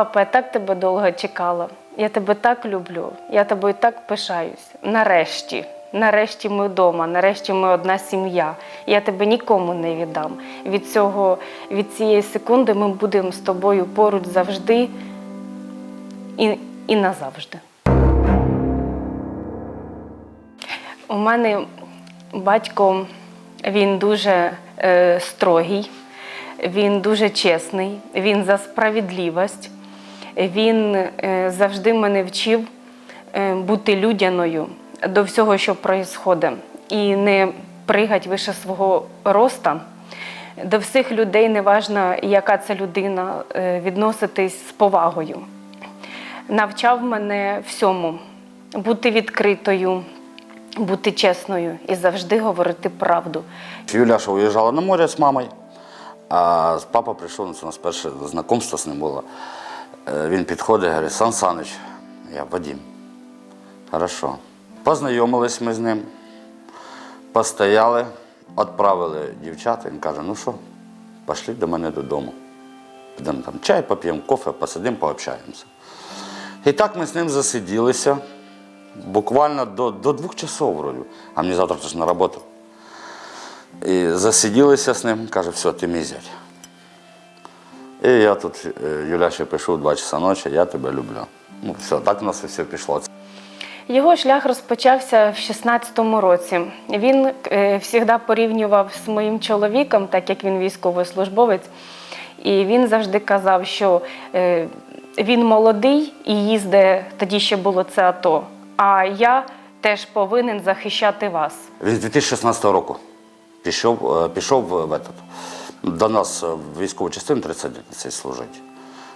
Папа, я так тебе довго чекала. Я тебе так люблю, я тобою так пишаюсь. Нарешті, нарешті ми вдома, нарешті ми одна сім'я. Я тебе нікому не віддам. Від цього, від цієї секунди ми будемо з тобою поруч завжди і, і назавжди. У мене батько він дуже е, строгий, він дуже чесний, він за справедливість. Він е, завжди мене вчив е, бути людяною до всього, що відбувається, і не пригать вище свого роста. До всіх людей, неважно, яка це людина, е, відноситись з повагою. Навчав мене всьому бути відкритою, бути чесною і завжди говорити правду. Юляша уїжджала на море з мамою, а папа прийшов, це у нас перше знайомство з ним було. Е, Він підходить, говорить, Сан Саныч, я Вадим. Хорошо. Познайомились ми з ним, постояли, відправили дівчат. Він каже, ну що, пішли до мене додому. Підемо там чай, поп'ємо кофе, посидимо, пообщаємося. І так ми з ним засиділися буквально до, до двох часов вроді. А мені завтра ж на роботу. І засиділися з ним, каже, все, ти мій зять. І я тут е, Юля ще пишу 2 часа ночі, я тебе люблю. Ну, все, так у нас і все пішло. Його шлях розпочався в 16-му році. Він е, завжди порівнював з моїм чоловіком, так як він військовослужбовець. І він завжди казав, що е, він молодий і їздить, тоді ще було це АТО. А я теж повинен захищати вас. Він з 2016 року пішов, е, пішов в, в этот, до нас в військову частину 30 служить.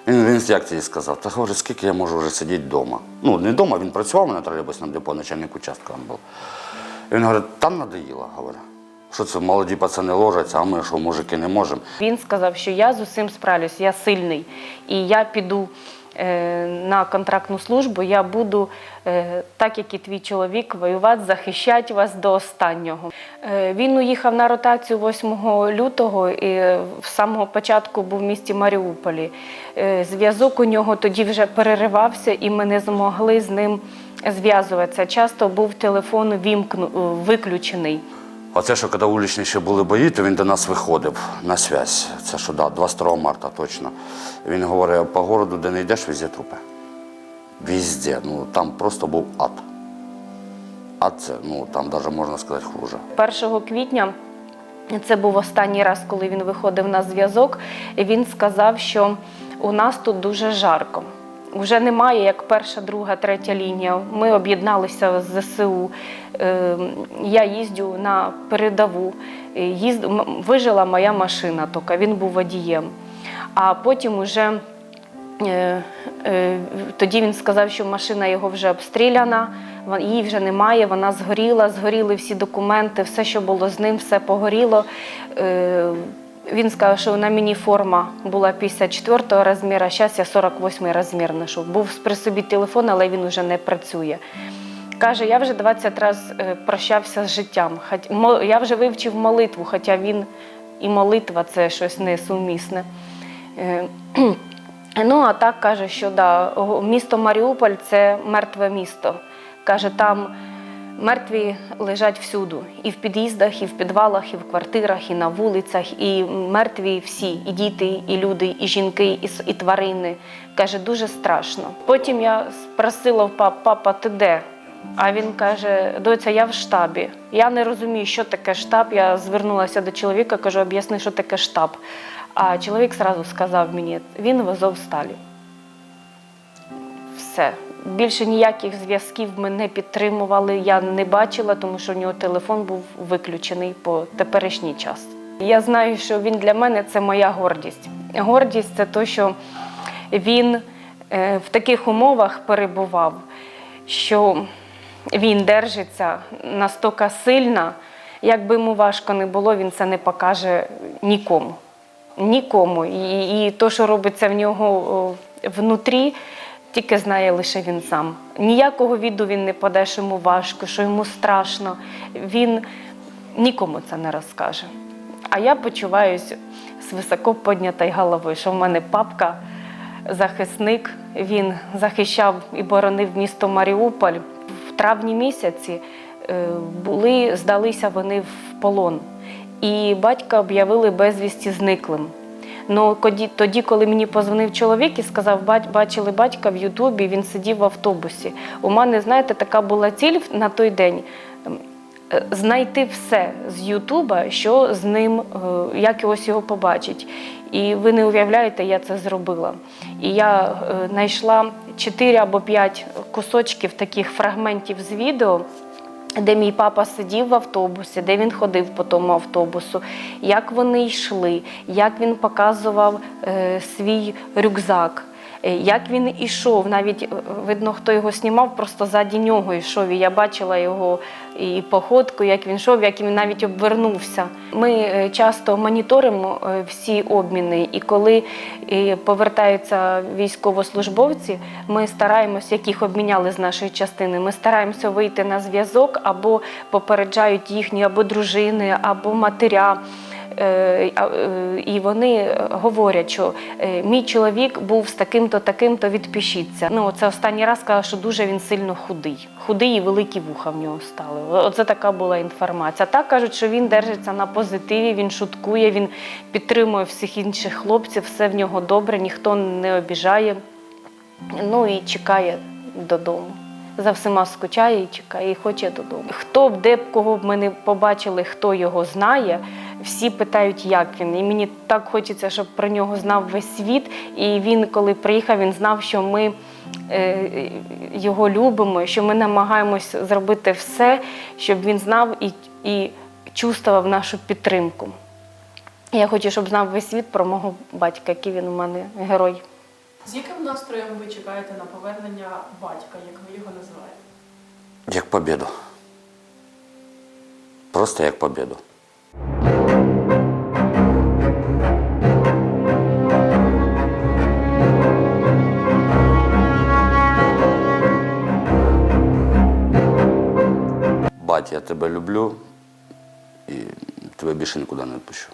Він, він як сказав, та говорить, скільки я можу вже сидіти вдома. Ну, не вдома, він працював на тролейбусному депо, начальник участка він був. Він говорить, там надоїло, говорить. Що це молоді пацани ложаться, а ми що, мужики, не можемо. Він сказав, що я з усім справлюсь, я сильний. І я піду е, на контрактну службу, я буду, е, так як і твій чоловік, воювати, захищати вас до останнього. Е, він уїхав на ротацію 8 лютого і е, з самого початку був в місті Маріуполі. Е, зв'язок у нього тоді вже переривався, і ми не змогли з ним зв'язуватися. Часто був телефон е, виключений. Оце, що коли вуличні ще були бої, то він до нас виходив на связь. Це що, да, 22 марта точно. Він говорить, по городу, де не йдеш, везде трупи. Везде. Ну, там просто був ад. Ад це, ну, там навіть можна сказати, хуже. 1 квітня. Це був останній раз, коли він виходив на зв'язок. Він сказав, що у нас тут дуже жарко. Вже немає як перша, друга, третя лінія. Ми об'єдналися з ЗСУ. Е, Я їздю на передову. Е. Вижила моя машина, тільки він був водієм. А потім уже Е, е, Тоді він сказав, що машина його вже обстріляна, її вже немає, вона згоріла, згоріли всі документи, все, що було з ним, все погоріло. Він сказав, що на мені форма була 54 розміру, а зараз я 48-й розмір ношу. Був при собі телефон, але він вже не працює. Каже, я вже 20 разів е, прощався з життям. Я вже вивчив молитву, хоча він і молитва це щось несумісне. Е, Ну, а так каже, що да, місто Маріуполь це мертве місто. Каже, там мертві лежать всюду. І в під'їздах, і в підвалах, і в квартирах, і на вулицях, і мертві всі, і діти, і люди, і жінки, і, і тварини. Каже, дуже страшно. Потім я спросила в пап, папа, ти де? А він каже: доця, я в штабі. Я не розумію, що таке штаб. Я звернулася до чоловіка, кажу, об'ясни, що таке штаб. А чоловік зразу сказав мені, він в Азовсталі. Все. Більше ніяких зв'язків ми не підтримували, я не бачила, тому що в нього телефон був виключений по теперішній час. Я знаю, що він для мене це моя гордість. Гордість це те, що він е, в таких умовах перебував, що він держиться настільки сильно, як би йому важко не було, він це не покаже нікому. Нікому. І, і то, що робиться в нього внутрі, тільки знає лише він сам. Ніякого віду він не поде, що йому важко, що йому страшно. Він нікому це не розкаже. А я почуваюся з високо піднятою головою, що в мене папка захисник. Він захищав і боронив місто Маріуполь. В травні місяці е, були, здалися вони в полон. І батька об'явили безвісті зниклим. Ну, тоді, коли мені позвонив чоловік і сказав, «Бать- бачили батька в Ютубі, він сидів в автобусі. У мене, знаєте, така була ціль на той день. ем, е, Знайти все з Ютуба, що з ним, е, як ось його побачить. І ви не уявляєте, я це зробила. І я е, знайшла 4 або 5 кусочків таких фрагментів з відео, де мій папа сидів в автобусі, де він ходив по тому автобусу, як вони йшли, як він показував е, свій рюкзак. Е, Як він ішов, навіть е, видно, хто його знімав, просто ззаді нього йшов. І я бачила його і походку, як він йшов, як він навіть обвернувся. Ми е, часто моніторимо всі обміни, і коли повертаються військовослужбовці, ми стараємося, яких обміняли з нашої частини, ми стараємося вийти на зв'язок або попереджають їхні або дружини, або матеря. Е, е, І вони говорять, що е, мій чоловік був з таким-то, таким-то, відпишіться. Ну, це останній раз сказала, що дуже він сильно худий. Худий і великі вуха в нього стали. Оце така була інформація. Так кажуть, що він держиться на позитиві, він шуткує, він підтримує всіх інших хлопців, все в нього добре, ніхто не обіжає. Ну і чекає додому. За всіма скучає і чекає, і хоче додому. Хто б де б кого б ми не побачили, хто його знає, всі питають, як він. І мені так хочеться, щоб про нього знав весь світ. І він, коли приїхав, він знав, що ми е, його любимо, що ми намагаємось зробити все, щоб він знав і, і чувствував нашу підтримку. Я хочу, щоб знав весь світ про мого батька, який він у мене герой. З яким настроєм ви чекаєте на повернення батька, як ви його називаєте? Як побіду. Просто як побіду. Бать, я тебе люблю і тебе більше нікуди не відпущу.